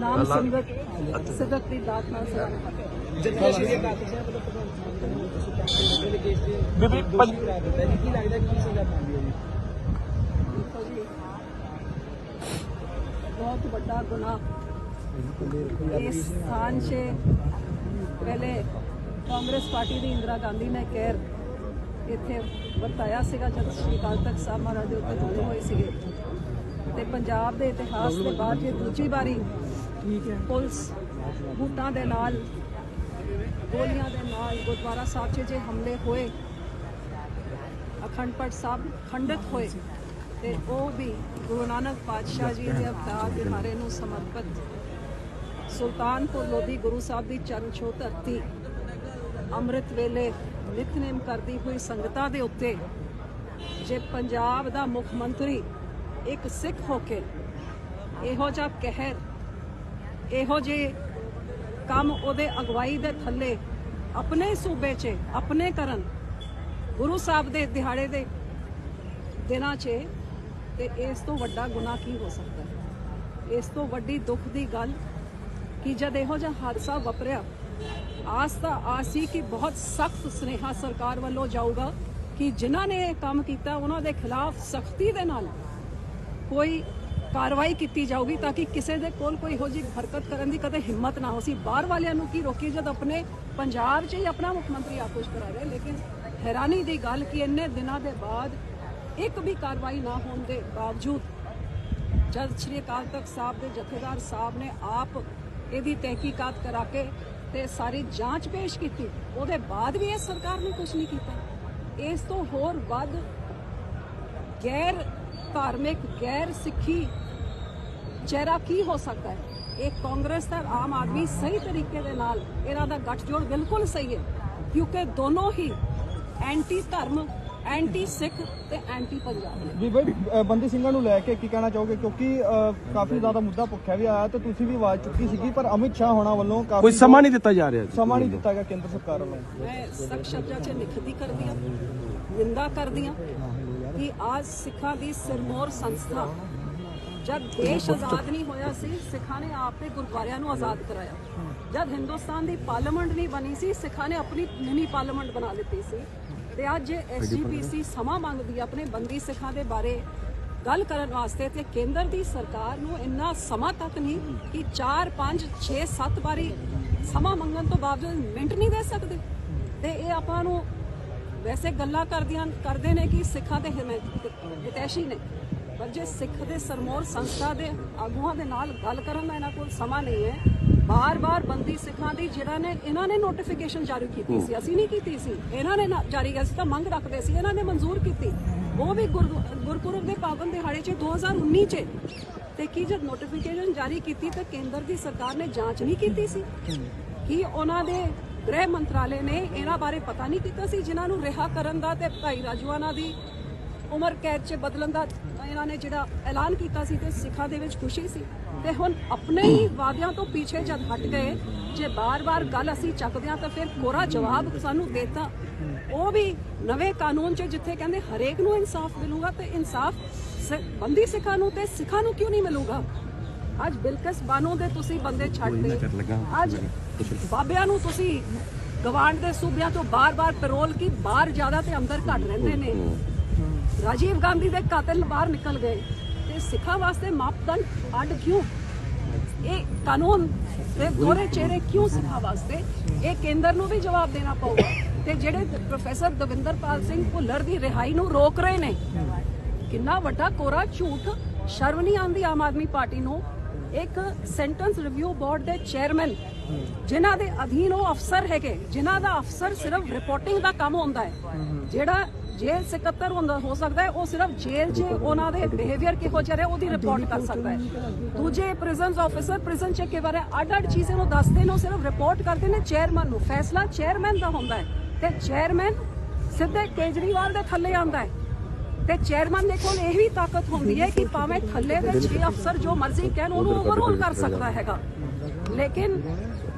ਨਾਮ ਸਿਦਕ ਦੀ ਦਾਤ ਨਾਲ ਸਲਾਮ ਜਨਰਲ ਸ਼੍ਰੀ ਅਕਾਲ ਤਖਤ ਸਾਹਿਬ ਵੱਲੋਂ ਪ੍ਰਧਾਨ ਮੰਤਰੀ ਨੂੰ ਤੁਸੀਂ ਕਹਿੰਦੇ ਹੋ ਕੇਸ ਦੇ ਬੀਬੀ ਦੋਸ਼ੀ ਕਰਾਰ ਦਿੱਤਾ ਜੀ ਕੀ ਲੱਗਦਾ ਕੀ ਸਜ਼ਾ ਪਾਉਂਦੀ ਹੈ ਜੀ? ਦੇਖੋ ਜੀ ਬਹੁਤ ਵੱਡਾ ਗੁਨਾਹ। ਇਸ ਸਥਾਨ 'ਚ ਪਹਿਲੇ ਕਾਂਗਰਸ ਪਾਰਟੀ ਦੀ ਇੰਦਰਾ ਗਾਂਧੀ ਨੇ ਕਹਿਰ ਇੱਥੇ ਵਰਤਾਇਆ ਸੀਗਾ ਜਦ ਸ਼੍ਰੀ ਅਕਾਲ ਤਖਤ ਸਾਹਿਬ ਮਹਾਰਾਜ ਦੇ ਉੱਤੇ ਹੋਏ ਹੋਏ ਸੀਗੇ। ਤੇ ਪੰਜਾਬ ਦੇ ਇਤਿਹਾਸ ਦੇ ਬਾਅਦ ਇਹ ਦੂਜੀ ਵਾਰੀ ਠੀਕ ਹੈ। ਪੁਲਿਸ ਬੂਟਾਂ ਦੇ ਨਾਲ, ਗੋਲੀਆਂ ਦੇ ਨਾਲ ਗੁਰਦੁਆਰਾ ਸਾਹਿਬ 'ਚ ਜੇ ਹਮਲੇ ਹੋਏ, ਅਖੰਡ ਪਾਠ ਸਾਹਿਬ ਖੰਡਿਤ ਹੋਏ, ਤੇ ਉਹ ਵੀ ਗੁਰੂ ਨਾਨਕ ਪਾਤਸ਼ਾਹ ਜੀ ਦੇ ਅਵਤਾਰ ਦਿਹਾੜੇ ਨੂੰ ਸਮਰਪਿਤ ਸੁਲਤਾਨਪੁਰ ਲੋਧੀ ਗੁਰੂ ਸਾਹਿਬ ਦੀ ਚਰਨ ਛੋਹ ਧਰਤੀ ਅੰਮ੍ਰਿਤ ਵੇਲੇ ਨਿਤਨੇਮ ਕਰਦੀ ਹੋਈ ਸੰਗਤਾਂ ਦੇ ਉੱਤੇ ਜੇ ਪੰਜਾਬ ਦਾ ਮੁੱਖ ਮੰਤਰੀ ਇੱਕ ਸਿੱਖ ਹੋ ਕੇ ਇਹੋ ਜਿਹਾ ਕਹਿਰ ਇਹੋ ਜਿਹੇ ਕੰਮ ਉਹਦੇ ਅਗਵਾਈ ਦੇ ਥੱਲੇ ਆਪਣੇ ਸੂਬੇ 'ਚ, ਆਪਣੇ ਕਰਨ, ਗੁਰੂ ਸਾਹਿਬ ਦੇ ਦਿਹਾੜੇ ਦੇ ਦਿਨਾਂ 'ਚ ਤੇ ਇਸ ਤੋਂ ਵੱਡਾ ਗੁਨਾਹ ਕੀ ਹੋ ਸਕਦਾ ਹੈ? ਇਸ ਤੋਂ ਵੱਡੀ ਦੁੱਖ ਦੀ ਗੱਲ ਕਿ ਜਦ ਇਹੋ ਜਿਹਾ ਹਾਦਸਾ ਵਾਪਰਿਆ, ਆਸ ਤਾਂ ਆਸ ਸੀ ਕਿ ਬਹੁਤ ਸਖਤ ਸੁਨੇਹਾ ਸਰਕਾਰ ਵੱਲੋਂ ਜਾਊਗਾ ਕਿ ਜਿਨ੍ਹਾਂ ਨੇ ਇਹ ਕੰਮ ਕੀਤਾ, ਉਹਨਾਂ ਦੇ ਖਿਲਾਫ ਸਖਤੀ ਦੇ ਨਾਲ ਕੋਈ ਕਾਰਵਾਈ ਕੀਤੀ ਜਾਊਗੀ ਤਾਂ ਕਿ ਕਿਸੇ ਦੇ ਕੋਲ ਕੋਈ ਇਹੋ ਜਿਹੀ ਹਰਕਤ ਕਰਨ ਦੀ ਕਦੇ ਹਿੰਮਤ ਨਾ ਹੋ। ਸੀ ਬਾਹਰ ਵਾਲਿਆਂ ਨੂੰ ਕੀ ਰੋਕੀ ਜਦ ਆਪਣੇ ਪੰਜਾਬ 'ਚ ਹੀ ਆਪਣਾ ਮੁੱਖ ਮੰਤਰੀ ਆਕੋਸ਼ ਕਰਾ ਰਿਹਾ ਲੇਕਿਨ ਹੈਰਾਨੀ ਦੀ ਗੱਲ ਕਿ ਇੰਨੇ ਦਿਨਾਂ ਦੇ ਬਾਅਦ ਇੱਕ ਵੀ ਕਾਰਵਾਈ ਨਾ ਹੋਣ ਦੇ ਬਾਵਜੂਦ ਜਦ ਸ਼੍ਰੀ ਅਕਾਲ ਤਖਤ ਸਾਹਿਬ ਦੇ ਜਥੇਦਾਰ ਸਾਹਿਬ ਨੇ ਆਪ ਇਹਦੀ ਤਹਿਕੀਕਾਤ ਕਰਾ ਕੇ ਤੇ ਸਾਰੀ ਜਾਂਚ ਪੇਸ਼ ਕੀਤੀ, ਉਹਦੇ ਬਾਅਦ ਵੀ ਇਸ ਸਰਕਾਰ ਨੇ ਕੁਝ ਨਹੀਂ ਕੀਤਾ। ਇਸ ਤੋਂ ਹੋਰ ਵੱਧ ਗੈਰ ਧਾਰਮਿਕ, ਗੈਰ ਸਿੱਖੀ ਚਿਹਰਾ ਕੀ ਹੋ ਸਕਦਾ ਹੈ? ਇਹ ਕਾਂਗਰਸ ਦਾ ਆਮ ਆਦਮੀ ਸਹੀ ਤਰੀਕੇ ਦੇ ਨਾਲ ਇਹਨਾਂ ਦਾ ਗੱਠਜੋੜ ਬਿਲਕੁਲ ਸਹੀ ਹੈ ਕਿਉਂਕਿ ਦੋਨੋਂ ਹੀ ਐਂਟੀ ਧਰਮ ਐਂਟੀ ਸਿੱਖ ਤੇ ਐਂਟੀ ਪੰਜਾਬ ਜੀ ਬਈ ਬੰਦੀ ਸਿੰਘਾਂ ਨੂੰ ਲੈ ਕੇ ਕੀ ਕਹਿਣਾ ਚਾਹੋਗੇ? ਕਿਉਂਕਿ ਕਾਫੀ ਜ਼ਿਆਦਾ ਮੁੱਦਾ ਭੁੱਖਿਆ ਵੀ ਆਇਆ ਤੇ ਤੁਸੀਂ ਵੀ ਆਵਾਜ਼ ਚੁੱਕੀ ਸੀਗੀ ਪਰ ਅਮਿਤ ਸ਼ਾਹ ਹੋਣਾ ਵੱਲੋਂ ਕਾਫੀ ਕੋਈ ਸਮਾਂ ਨਹੀਂ ਦਿੱਤਾ ਜਾ ਰਿਹਾ ਜੀ। ਸਮਾਂ ਨਹੀਂ ਦਿੱਤਾ ਗਿਆ ਕੇਂਦਰ ਸਰਕਾਰ ਵੱਲੋਂ। ਮੈਂ ਸਖਤ ਸ਼ਬਦਾਂ 'ਚ ਨਿਖਦੀ ਕਰਦੀ ਹਾਂ ਨਿੰਦਾ ਕਰਦੀ ਹਾਂ ਕਿ ਅੱਜ ਸਿੱਖਾਂ ਦੀ ਸਿਰਮੌਰ ਸੰਸਥਾ ਜਦ ਦੇਸ਼ ਆਜ਼ਾਦ ਨਹੀਂ ਹੋਇਆ ਸੀ ਸਿੱਖਾਂ ਨੇ ਆਪੇ ਗੁਰਦੁਆਰਿਆਂ ਨੂੰ ਆਜ਼ਾਦ ਕਰਾਇਆ। ਜਦ ਹਿੰਦੁਸਤਾਨ ਦੀ ਪਾਰਲੀਮੈਂਟ ਨਹੀਂ ਬਣੀ ਸੀ ਸਿੱਖਾਂ ਨੇ ਆਪਣੀ ਮਿਨੀ ਪਾਰਲੀਮੈਂਟ ਬਣਾ ਲਿੱਤੀ ਸੀ। ਤੇ ਅੱਜ ਐਸਜੀਪੀਸੀ ਸਮਾਂ ਮੰਗਦੀ ਹੈ ਆਪਣੇ ਬੰਦੀ ਸਿੱਖਾਂ ਦੇ ਬਾਰੇ ਗੱਲ ਕਰਨ ਵਾਸਤੇ ਤੇ ਕੇਂਦਰ ਦੀ ਸਰਕਾਰ ਨੂੰ ਇੰਨਾ ਸਮਾਂ ਤੱਕ ਨਹੀਂ ਕਿ 4 5 6 7 ਵਾਰੀ ਸਮਾਂ ਮੰਗਣ ਤੋਂ ਬਾਵਜੂਦ ਮਿੰਟ ਨਹੀਂ ਦੇ ਸਕਦੇ। ਤੇ ਇਹ ਆਪਾਂ ਨੂੰ ਵੈਸੇ ਗੱਲਾਂ ਕਰਦੀਆਂ ਕਰਦੇ ਨੇ ਕਿ ਸਿੱਖਾਂ ਦੇ ਹਿਮੈ- ਹਿਤੈਸ਼ੀ ਨੇ। ਪਰ ਜੇ ਸਿੱਖ ਦੇ ਸਰਮੋਰ ਸੰਸਥਾ ਦੇ ਆਗੂਆਂ ਦੇ ਨਾਲ ਗੱਲ ਕਰਨ ਦਾ ਇਹਨਾਂ ਕੋਲ ਸਮਾਂ ਨਹੀਂ ਹੈ। ਬਾਰ-ਬਾਰ ਬੰਦੀ ਸਿੱਖਾਂ ਦੀ ਜਿਹੜਾ ਨੇ ਇਹਨਾਂ ਨੇ ਨੋਟੀਫਿਕੇਸ਼ਨ ਜਾਰੀ ਕੀਤੀ ਸੀ। ਅਸੀਂ ਨਹੀਂ ਕੀਤੀ ਸੀ। ਇਹਨਾਂ ਨੇ ਜਾਰੀ ਕੀਤੀ ਤਾਂ ਮੰਗ ਰੱਖਦੇ ਸੀ। ਇਹਨਾਂ ਨੇ ਮਨਜ਼ੂਰ ਕੀਤੀ। ਉਹ ਵੀ ਗੁਰਪੁਰਬ ਦੇ ਪਾਵਨ ਦਿਹਾੜੇ 'ਚ 2019 'ਚ। ਤੇ ਕੀ ਜਦ ਨੋਟੀਫਿਕੇਸ਼ਨ ਜਾਰੀ ਕੀਤੀ ਤਾਂ ਕੇਂਦਰ ਦੀ ਸਰਕਾਰ ਨੇ ਜਾਂਚ ਨਹੀਂ ਕੀਤੀ ਸੀ? ਕੀ ਉਹਨਾਂ ਦੇ ਗ੍ਰਹਿ ਮੰਤਰਾਲੇ ਨੇ ਇਹਨਾਂ ਬਾਰੇ ਪਤਾ ਨਹੀਂ ਕੀਤਾ ਸੀ? ਜਿਨ੍ਹਾਂ ਨੂੰ ਰਿਹਾ ਕਰਨ ਦਾ ਤੇ ਭਾਈ ਰਾਜਵਾਨਾ ਦੀ ਉਮਰ ਕੈਦ 'ਚ ਬਦਲਣ ਦਾ ਇਹਨਾਂ ਨੇ ਜਿਹੜਾ ਐਲਾਨ ਕੀਤਾ ਸੀ ਤੇ ਸਿੱਖਾਂ ਦੇ ਵਿੱਚ ਖੁਸ਼ੀ ਸੀ। ਤੇ ਹੁਣ ਆਪਣੇ ਹੀ ਵਾਅਦਿਆਂ ਤੋਂ ਪਿੱਛੇ ਜਦ ਹਟ ਗਏ ਜੇ ਬਾਰ-ਬਾਰ ਗੱਲ ਅਸੀਂ ਚੱਕਦੇ ਹਾਂ ਤਾਂ ਫਿਰ ਕੋਰਾ ਜਵਾਬ ਸਾਨੂੰ ਦੇਤਾ। ਉਹ ਵੀ ਨਵੇਂ ਕਾਨੂੰਨ 'ਚ ਜਿੱਥੇ ਕਹਿੰਦੇ ਹਰੇਕ ਨੂੰ ਇਨਸਾਫ ਮਿਲੂਗਾ ਤੇ ਇਨਸਾਫ ਬੰਦੀ ਸਿੱਖਾਂ ਨੂੰ ਤੇ ਸਿੱਖਾਂ ਨੂੰ ਕਿਉਂ ਨਹੀਂ ਮਿਲੂਗਾ? ਅੱਜ ਬਿਲਕਸ ਬਾਨੋ ਦੇ ਤੁਸੀਂ ਬੰਦੇ ਛੱਡਦੇ ਅੱਜ ਬਾਬਿਆਂ ਨੂੰ ਤੁਸੀਂ ਗਵਾਂਡ ਦੇ ਸੂਬਿਆਂ ਤੋਂ ਬਾਰ-ਬਾਰ ਪੈਰੋਲ ਕੀ ਬਾਹਰ ਜ਼ਿਆਦਾ ਤੇ ਅੰਦਰ ਘੱਟ ਰਹਿੰਦੇ ਨੇ? ਰਾਜੀਵ ਗਾਂਧੀ ਦੇ ਕਾਤਲ ਬਾਹਰ ਨਿਕਲ ਗਏ ਤੇ ਸਿੱਖਾਂ ਵਾਸਤੇ ਮਾਪਦੰਡ ਅੱਡ ਕਿਉਂ? ਇਹ ਕਾਨੂੰਨ ਤੇ ਗੋਰੇ ਚਿਹਰੇ ਕਿਉਂ ਸਿੱਖਾਂ ਵਾਸਤੇ? ਇਹ ਕੇਂਦਰ ਨੂੰ ਵੀ ਜਵਾਬ ਦੇਣਾ ਪਊਗਾ ਤੇ ਜਿਹੜੇ ਪ੍ਰੋਫੈਸਰ ਦਵਿੰਦਰਪਾਲ ਸਿੰਘ ਭੁੱਲਰ ਦੀ ਰਿਹਾਈ ਨੂੰ ਰੋਕ ਰਹੇ ਨੇ। ਕਿੰਨਾ ਵੱਡਾ ਕੋਰਾ ਝੂਠ ਸ਼ਰਮ ਨਹੀਂ ਆਉਂਦੀ ਆਮ ਆਦਮੀ ਪਾਰਟੀ ਨੂੰ? ਇੱਕ ਸੈਂਟੈਂਸ ਰਿਵਿਊ ਬੋਰਡ ਦੇ ਚੇਅਰਮੈਨ, ਜਿਨ੍ਹਾਂ ਦੇ ਅਧੀਨ ਉਹ ਅਫਸਰ ਹੈਗੇ, ਜਿਨ੍ਹਾਂ ਦਾ ਅਫਸਰ ਸਿਰਫ ਰਿਪੋਰਟਿੰਗ ਦਾ ਕੰਮ ਹੁੰਦਾ ਹੈ, ਜਿਹੜਾ ਜੇਲ੍ਹ ਸਕੱਤਰ ਹੁੰਦਾ ਹੋ ਸਕਦਾ ਹੈ, ਉਹ ਸਿਰਫ ਜੇਲ੍ਹ 'ਚ ਉਹਨਾਂ ਦੇ ਬਿਹੇਵੀਅਰ ਕਿਹੋ ਜਿਹਾ ਰਿਹਾ ਉਹਦੀ ਰਿਪੋਰਟ ਕਰ ਸਕਦਾ ਹੈ। ਦੂਜੇ ਪ੍ਰਿਜ਼ਨਸ ਆਫੀਸਰ ਪ੍ਰਿਜ਼ਨ ਚੈੱਕ ਕੇ ਬਾਰੇ ਅੱਡ-ਅੱਡ ਚੀਜ਼ਾਂ ਨੂੰ ਦੱਸਦੇ ਨੇ, ਉਹ ਸਿਰਫ ਰਿਪੋਰਟ ਕਰਦੇ ਨੇ ਚੇਅਰਮੈਨ ਨੂੰ ਫੈਸਲਾ ਚੇਅਰਮੈਨ ਦਾ ਹੁੰਦਾ ਹੈ ਤੇ ਚੇਅਰਮੈਨ ਸਿੱਧੇ ਕੇਜਰੀਵਾਲ ਦੇ ਥੱਲੇ ਆਉਂਦਾ ਹੈ। ਤੇ ਚੇਅਰਮੈਨ ਦੇ ਕੋਲ ਇਹ ਵੀ ਤਾਕਤ ਹੁੰਦੀ ਹੈ ਕਿ ਭਾਵੇਂ ਥੱਲੇ ਦੇ 6 ਅਫਸਰ ਜੋ ਮਰਜ਼ੀ ਕਹਿਣ, ਉਹਨੂੰ ਓਵਰਰੂਲ ਕਰ ਸਕਦਾ ਹੈਗਾ। ਲੇਕਿਨ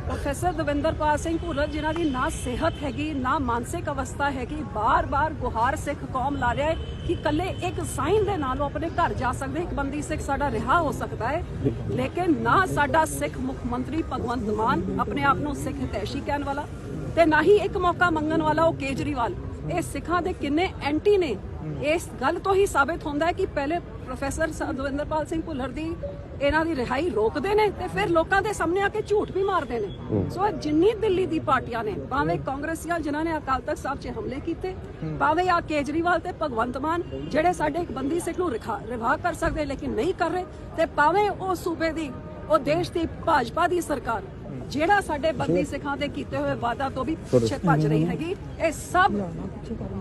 ਪ੍ਰੋਫੈਸਰ ਦਵਿੰਦਰਪਾਲ ਸਿੰਘ ਭੁੱਲਰ, ਜਿਨ੍ਹਾਂ ਦੀ ਨਾ ਸਿਹਤ ਹੈਗੀ, ਨਾ ਮਾਨਸਿਕ ਅਵਸਥਾ ਹੈਗੀ, ਬਾਰ-ਬਾਰ ਗੁਹਾਰ ਸਿੱਖ ਕੌਮ ਲਾ ਰਿਹਾ ਹੈ ਕਿ ਕੱਲੇ ਇੱਕ ਸਾਈਨ ਦੇ ਨਾਲ ਉਹ ਆਪਣੇ ਘਰ ਜਾ ਸਕਦੇ ਇੱਕ ਬੰਦੀ ਸਿੱਖ ਸਾਡਾ ਰਿਹਾ ਹੋ ਸਕਦਾ ਹੈ, ਲੇਕਿਨ ਨਾ ਸਾਡਾ ਸਿੱਖ ਮੁੱਖ ਮੰਤਰੀ ਭਗਵੰਤ ਮਾਨ ਆਪਣੇ ਆਪ ਨੂੰ ਸਿੱਖ ਹਿਤੈਸ਼ੀ ਕਹਿਣ ਵਾਲਾ ਤੇ ਨਾ ਹੀ ਇੱਕ ਮੌਕਾ ਮੰਗਣ ਵਾਲਾ ਉਹ ਕੇਜਰੀਵਾਲ। ਇਹ ਸਿੱਖਾਂ ਦੇ ਕਿੰਨੇ ਐਂਟੀ ਨੇ ਇਸ ਗੱਲ ਤੋਂ ਹੀ ਸਾਬਿਤ ਹੁੰਦਾ ਹੈ ਕਿ ਪਹਿਲੇ ਪ੍ਰੋਫੈਸਰ ਦਵਿੰਦਰਪਾਲ ਸਿੰਘ ਭੁੱਲਰ ਦੀ ਇਹਨਾਂ ਦੀ ਰਿਹਾਈ ਰੋਕਦੇ ਨੇ ਤੇ ਫਿਰ ਲੋਕਾਂ ਦੇ ਸਾਹਮਣੇ ਆ ਕੇ ਝੂਠ ਵੀ ਮਾਰਦੇ ਨੇ। ਸੋ ਜਿੰਨੀ ਦਿੱਲੀ ਦੀ ਪਾਰਟੀਆਂ ਨੇ ਭਾਵੇਂ ਕਾਂਗਰਸੀਆਂ ਜਿਨ੍ਹਾਂ ਨੇ ਅਕਾਲ ਤਖਤ ਸਾਹਿਬ 'ਚ ਹਮਲੇ ਕੀਤੇ ਭਾਵੇਂ ਆ ਕੇਜਰੀਵਾਲ ਤੇ ਭਗਵੰਤ ਮਾਨ ਜਿਹੜੇ ਸਾਡੇ ਇੱਕ ਬੰਦੀ ਸਿੱਖ ਨੂੰ ਰਿਹਾਅ ਕਰ ਸਕਦੇ ਲੇਕਿਨ ਨਹੀਂ ਕਰ ਰਹੇ ਤੇ ਭਾਵੇਂ ਉਹ ਸੂਬੇ ਦੀ ਉਹ ਦੇਸ਼ ਦੀ ਭਾਜਪਾ ਦੀ ਸਰਕਾਰ। ਜਿਹੜਾ ਸਾਡੇ ਬੰਦੀ ਸਿੱਖਾਂ ਦੇ ਕੀਤੇ ਹੋਏ ਵਾਅਦਾ ਤੋਂ ਵੀ ਪਿੱਛੇ ਭੱਜ ਰਹੀ ਹੈਗੀ ਇਹ ਸਭ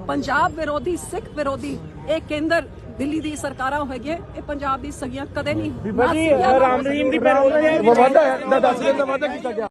ਪੰਜਾਬ ਵਿਰੋਧੀ ਸਿੱਖ ਵਿਰੋਧੀ ਇਹ ਕੇਂਦਰ ਦਿੱਲੀ ਦੀ ਸਰਕਾਰਾਂ ਹੋਏਗੀ ਇਹ ਪੰਜਾਬ ਦੀ ਸਗੀਆਂ ਕਦੇ ਨਹੀਂ ਬੀਬਾ ਜੀ ਰਾਮ ਰਹੀਮ ਦੀ ਪੈਰੋਲ ਤੇ ਹੈ। ਦੱਸ ਕੇ ਵਾਧਾ ਕੀਤਾ ਗਿਆ।